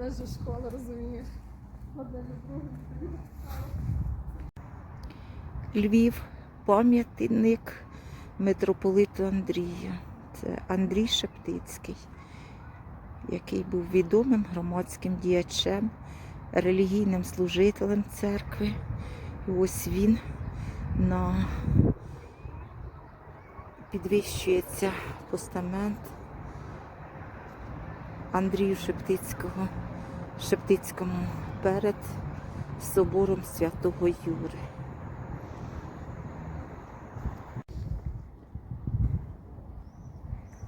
Же школа, розумієш. Львів, пам'ятник митрополиту Андрію. Це Андрій Шептицький, який був відомим громадським діячем, релігійним служителем церкви. І ось він на підвищується постамент Андрію Шептицького, Шептицькому перед собором Святого Юри.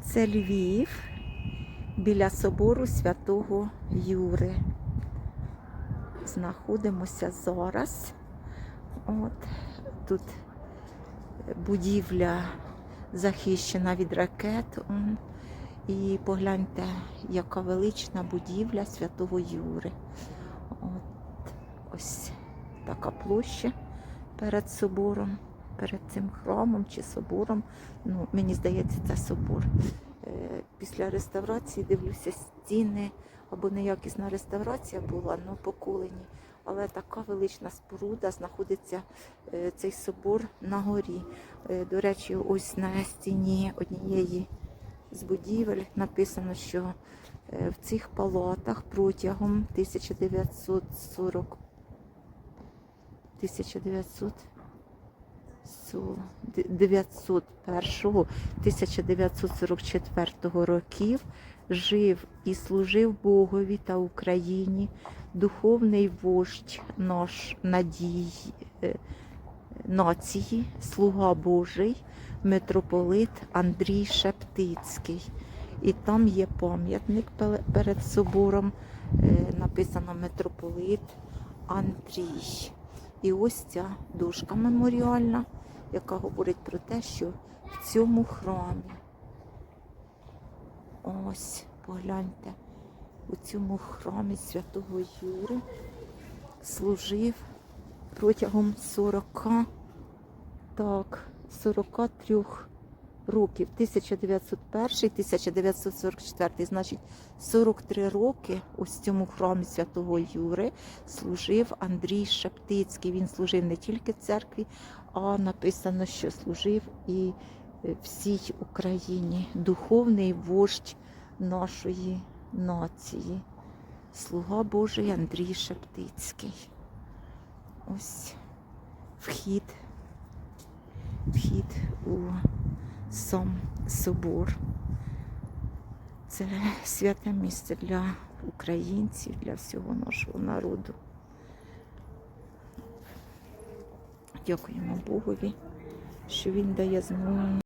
Це Львів біля собору Святого Юри. Знаходимося зараз. От тут будівля захищена від ракет. І погляньте, яка велична будівля Святого Юри. От ось така площа перед собором, перед цим храмом чи собором. Ну, мені здається, це собор. Е, Після реставрації дивлюся стіни або неякісна реставрація була, ну поколені. Але така велична споруда знаходиться е, цей собор на горі. Е, До речі, ось на стіні однієї з будівель написано, що е, в цих палатах протягом 1940 1900 Су- д- 901 1944 років жив і служив Богові та Україні духовний вождь наш надій е, нації, слуга Божий, митрополит Андрій Шептицький. І там є пам'ятник перед собором, е, написано митрополит Андрій. І ось ця дошка меморіальна, яка говорить про те, що в цьому храмі, ось, погляньте, у цьому храмі Святого Юри служив протягом 40, так, 43 років, 1901-1944, значить 43 роки ось в цьому храмі Святого Юри служив Андрій Шептицький. Він служив не тільки церкві, а написано, що служив і е, всій Україні. Духовний вождь нашої нації. Слуга Божий Андрій Шептицький. Ось вхід, вхід у сам собор. Це святе місце для українців, для всього нашого народу. Дякуємо Богові, що Він дає змогу